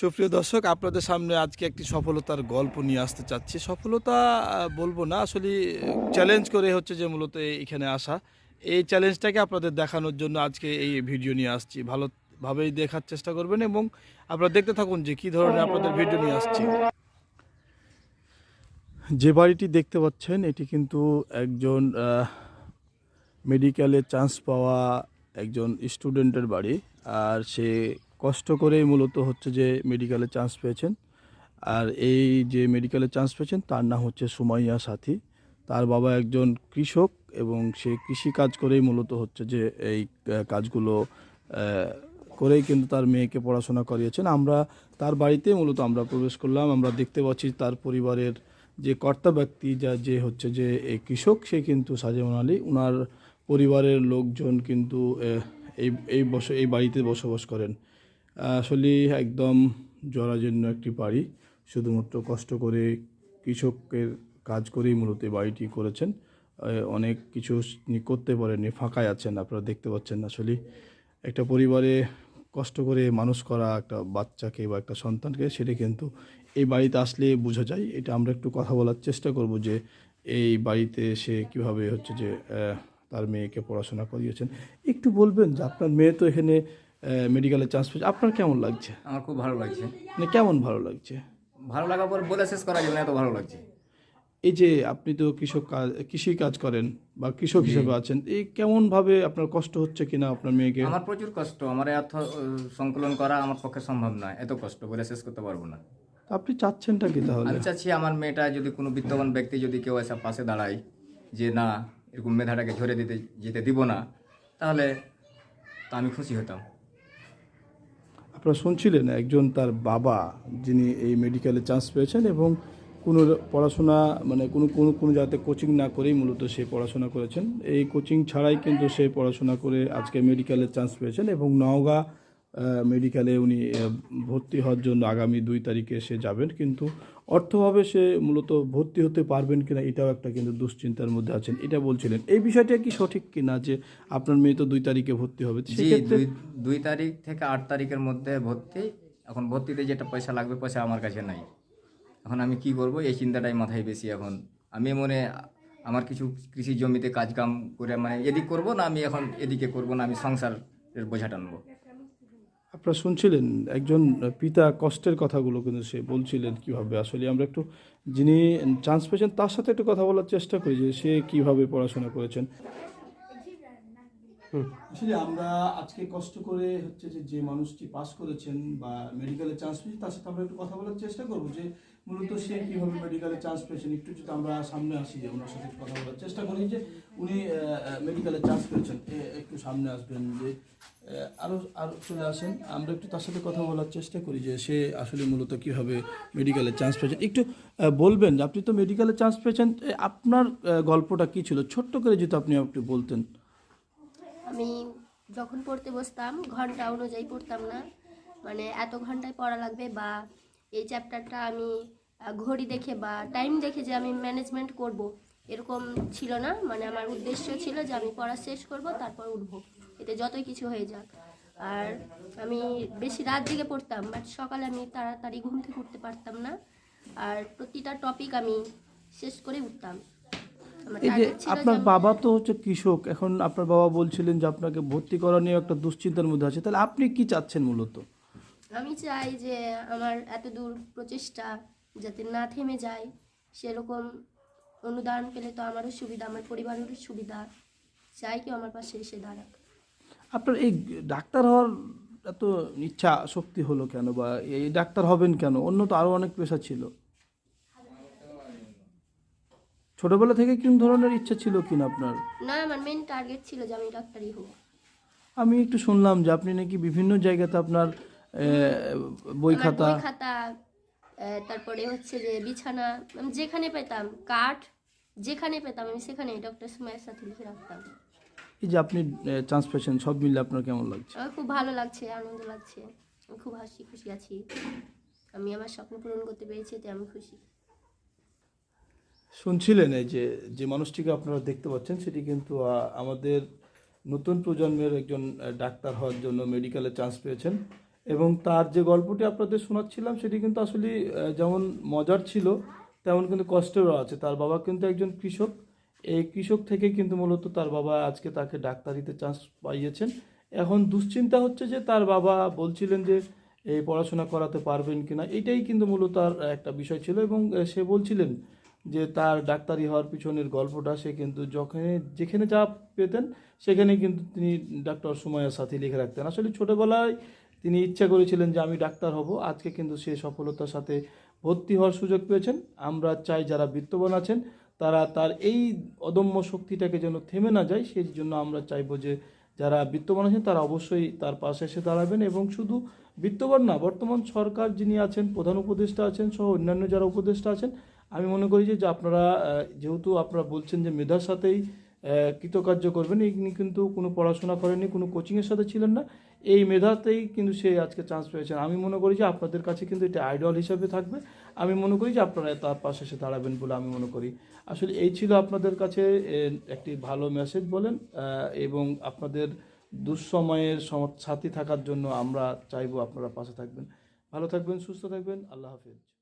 সুপ্রিয় দর্শক, আপনাদের সামনে আজকে একটি সফলতার গল্প নিয়ে আসতে চাচ্ছি। সফলতা বলব না, আসলে চ্যালেঞ্জ করে হচ্ছে যে মূলত এখানে আসা। এই চ্যালেঞ্জটাকে আপনাদের দেখানোর জন্য আজকে এই ভিডিও নিয়ে আসছি। ভালোভাবেই দেখার চেষ্টা করবেন এবং আপনারা দেখতে থাকুন যে কী ধরনের আপনাদের ভিডিও নিয়ে আসছি। যে বাড়িটি দেখতে পাচ্ছেন, এটি কিন্তু একজন মেডিকেলে চান্স পাওয়া একজন স্টুডেন্টের বাড়ি। আর সে কষ্ট করেই মূলত হচ্ছে যে মেডিকেলে চান্স পেয়েছেন। আর এই যে মেডিকেলে চান্স পেয়েছেন, তার নাম হচ্ছে সুমাইয়া সাথী। তার বাবা একজন কৃষক এবং সে কৃষি কাজ করেই মূলত হচ্ছে যে এই কাজগুলো করেই কিন্তু তার মেয়েকে পড়াশোনা করিয়েছেন। আমরা তার বাড়িতে মূলত আমরা প্রবেশ করলাম। আমরা দেখতে পাচ্ছি তার পরিবারের যে কর্তা ব্যক্তি যা, যে হচ্ছে যে এই কৃষক, সে কিন্তু সাজেমন আলী। ওনার পরিবারের লোকজন কিন্তু এই এই বস, এই বাড়িতে বসবাস করেন। আসলে একদম জরাজীর্ণ একটি বাড়ি। শুধুমাত্র কষ্ট করে কৃষকের কাজ করেই মূলত বাড়িটি করেছেন। অনেক কিছু করতে পারেননি, ফাঁকায় আছেন, আপনারা দেখতে পাচ্ছেন আসলে। একটা পরিবারে কষ্ট করে মানুষ করা একটা বাচ্চাকে বা একটা সন্তানকে, সেটা কিন্তু এই বাড়িতে আসলে বোঝা যায়। এটা আমরা একটু কথা বলার চেষ্টা করব যে এই বাড়িতে সে কীভাবে হচ্ছে যে তার মেয়েকে পড়াশোনা করিয়েছেন। একটু বলবেন যে আপনার মেয়ে তো এখানে মেডিকেলে চান্স পেয়েছে? আপনার কেমন লাগছে? আমার খুব ভালো লাগছে। মানে কেমন ভালো লাগছে? ভালো লাগার পর বলে শেষ করা যাবে না এত ভালো লাগছে। এই যে আপনি তো কৃষক কাজ কৃষি কাজ করেন বা কৃষক হিসেবে আছেন এই কেমনভাবে আপনার কষ্ট হচ্ছে কিনা আপনার মেয়েকে? আমার প্রচুর কষ্ট আমার এত সংকলন করা আমার পক্ষে সম্ভব নয় এত কষ্ট বলে শেষ করতে পারব না। আপনি চাচ্ছেনটা কি তাহলে? আমি চাচ্ছি আমার মেয়েটা যদি কোনো বিত্তবান ব্যক্তি যদি কেউ এসে পাশে দাঁড়ায় যে না এরকম মেধাটাকে ঝরে দিতে যেতে দিব না তাহলে তা আমি খুশি হতাম। আপনারা শুনছিলেন একজন তার বাবা যিনি এই মেডিকেলে চান্স পেয়েছেন এবং কোনো পড়াশোনা মানে কোনো কোনো কোনো জায়গাতে কোচিং না করেই মূলত সে পড়াশোনা করেছেন। এই কোচিং ছাড়াই কিন্তু সে পড়াশোনা করে আজকে মেডিকেলের চান্স পেয়েছেন এবং নওগাঁ মেডিকেলে উনি ভর্তি হওয়ার জন্য আগামী দুই তারিখে সে যাবেন কিন্তু অর্থভাবে সে মূলত ভর্তি হতে পারবেন কিনা এটাও একটা কিন্তু দুশ্চিন্তার মধ্যে আছেন। এটা বলছিলেন। এই বিষয়টা কি সঠিক কিনা যে আপনার মেয়ে তো দুই তারিখে ভর্তি হবে? সেক্ষেত্রে দুই তারিখ থেকে আট তারিখের মধ্যে ভর্তি। এখন ভর্তিতে যেটা পয়সা লাগবে পয়সা আমার কাছে নাই। এখন আমি কি করব? এই চিন্তাটাই মাথায় বেশি এখন। আমি মনে আমার কিছু কৃষি জমিতে কাজ কাম করে মানে এদিক করব না আমি এখন এদিকে করব না আমি সংসারের বোঝা টানবো আপনারা শুনছিলেন একজন পিতা কষ্টের কথাগুলো কিন্তু সে বলছিলেন কীভাবে। আসলে আমরা একটু যিনি চান্স পেয়েছেন তার সাথে একটু কথা বলার চেষ্টা করি যে সে কীভাবে পড়াশোনা করেছেন। আসলে আমরা আজকে কষ্ট করে হচ্ছে যে যে মানুষটি পাস করেছেন বা মেডিকেলে চান্স পেয়েছেন তার সাথে আমরা একটু কথা বলার চেষ্টা করব যে মূলত সে কীভাবে মেডিকেলে চান্স পেয়েছেন। একটু যদি আমরা সামনে আসি যে ওনার সাথে কথা বলার চেষ্টা করি যে উনি মেডিকেলে চান্স পেয়েছেন। একটু সামনে আসবেন যে আহ, আরও আরও চলে আসেন। আমরা একটু তার সাথে কথা বলার চেষ্টা করি যে সে আসলে মূলত কীভাবে মেডিকেলে চান্স পেয়েছেন। একটু বলবেন যে আপনি তো মেডিকেলে চান্স পেয়েছেন আপনার গল্পটা কি ছিল? ছোট্ট করে যদি আপনি একটু বলতেন। আমি যখন পড়তে বসতাম ঘণ্টা অনুযায়ী পড়তাম না। মানে এত ঘন্টায় পড়া লাগবে বা এই চ্যাপ্টারটা আমি ঘড়ি দেখে বা টাইম দেখে যে আমি ম্যানেজমেন্ট করব এরকম ছিল না। মানে আমার উদ্দেশ্য ছিল যে আমি পড়া শেষ করব তারপর উঠব। এতে যতই কিছু হয়ে যাক। আর আমি বেশি রাত দিকে পড়তাম বাট সকালে আমি তাড়াতাড়ি ঘুম থেকে উঠতে পারতাম না। আর প্রতিটা টপিক আমি শেষ করে উঠতাম। এই যে আপনার বাবা তো হচ্ছে কৃষক। এখন আপনার বাবা বলছিলেন যে আপনাকে ভর্তি করা নিয়ে একটা দুশ্চিন্তার মধ্যে আছে। তাহলে আপনি কি চাচ্ছেন মূলত? আমি চাই যে আমার এত দূর প্রচেষ্টা যাতে না থেমে যায় সেরকম অনুদান পেলে তো আমারও সুবিধা আমার পরিবারেরও সুবিধা। চাই কেউ আমার পাশে এসে দাঁড়াক। আপনার এই ডাক্তার হওয়ার এত ইচ্ছা শক্তি হলো কেন বা এই ডাক্তার হবেন কেন? অন্য তো আরও অনেক পেশা ছিল। ছোটবেলা থেকে কোন ধরনের ইচ্ছা ছিল কিনা আপনার? না আমার মেন টার্গেট ছিল যে আমি ডাক্তারই হব। আমি একটু শুনলাম যে আপনি নাকি বিভিন্ন জায়গাতে আপনার বই খাতা বই খাতা তারপরে হচ্ছে যে বিছানা যেখানে পেতাম কাঠ যেখানে পেতাম আমি সেখানে ডক্টর সুমাইয়ের সাথে লিখে রাখতাম। এই যে আপনি চান্স পেয়েছেন সব মিলে আপনার কেমন লাগছে? আমার খুব ভালো লাগছে আনন্দ লাগছে। আমি খুব হাসি খুশি আছি। আমি আমার স্বপ্ন পূরণ করতে পেরেছি এতে আমি খুশি। শুনছিলেন এই যে যে মানুষটিকে আপনারা দেখতে পাচ্ছেন সেটি কিন্তু আমাদের নতুন প্রজন্মের একজন ডাক্তার হওয়ার জন্য মেডিকেলে চান্স পেয়েছেন। এবং তার যে গল্পটি আপনাদের শোনাচ্ছিলাম সেটি কিন্তু আসলে যেমন মজার ছিল তেমন কিন্তু কষ্টেরও আছে তার বাবা কিন্তু একজন কৃষক। এই কৃষক থেকে কিন্তু মূলত তার বাবা আজকে তাকে ডাক্তারিতে চান্স পাইয়েছেন। এখন দুশ্চিন্তা হচ্ছে যে তার বাবা বলছিলেন যে এই পড়াশোনা করাতে পারবেন কিনা? এটাই কিন্তু মূলত তার একটা বিষয় ছিল এবং সে বলছিলেন যে, তার ডাক্তারি হওয়ার পিছনের গল্পটা সে কিন্তু যখন যেখানে যা পেতেন, সেখানে কিন্তু তিনি ডাক্তার সুমাইয়ার সাথে লিখে রাখতেন। আসলে ছোটোবেলায় তিনি ইচ্ছা করেছিলেন যে আমি ডাক্তার হব। আজকে কিন্তু সে সফলতার সাথে ভর্তি হওয়ার সুযোগ পেয়েছেন। আমরা চাই যারা বিত্তবান আছেন, তারা তার এই অদম্য শক্তিটাকে যেন থেমে না যায়। সেই জন্য আমরা চাইব যে যারা বিত্তবান আছেন, তারা অবশ্যই তার পাশে এসে দাঁড়াবেন এবং শুধু বিত্তবান না, বর্তমান সরকার যিনি আছেন, প্রধান উপদেষ্টা আছেন সহ অন্যান্য যারা উপদেষ্টা আছেন, আমি মনে করি যে আপনারা যেহেতু আপনারা বলছেন যে মেধার সাথেই কৃতকার্য করবেন। ইনি কিন্তু কোনো পড়াশোনা করেননি, কোনো কোচিংয়ের সাথে ছিলেন না। এই মেধাতেই কিন্তু সে আজকে চান্স পেয়েছেন। আমি মনে করি যে আপনাদের কাছে কিন্তু এটা আইডল হিসাবে থাকবে। আমি মনে করি যে আপনারা তার পাশে এসে দাঁড়াবেন বলে আমি মনে করি। আসলে এই ছিল আপনাদের কাছে একটি ভালো মেসেজ বলেন এবং আপনাদের দুঃসময়ের সাথী থাকার জন্য আমরা চাইব আপনারা পাশে থাকবেন। ভালো থাকবেন, সুস্থ থাকবেন। আল্লাহ হাফিজ।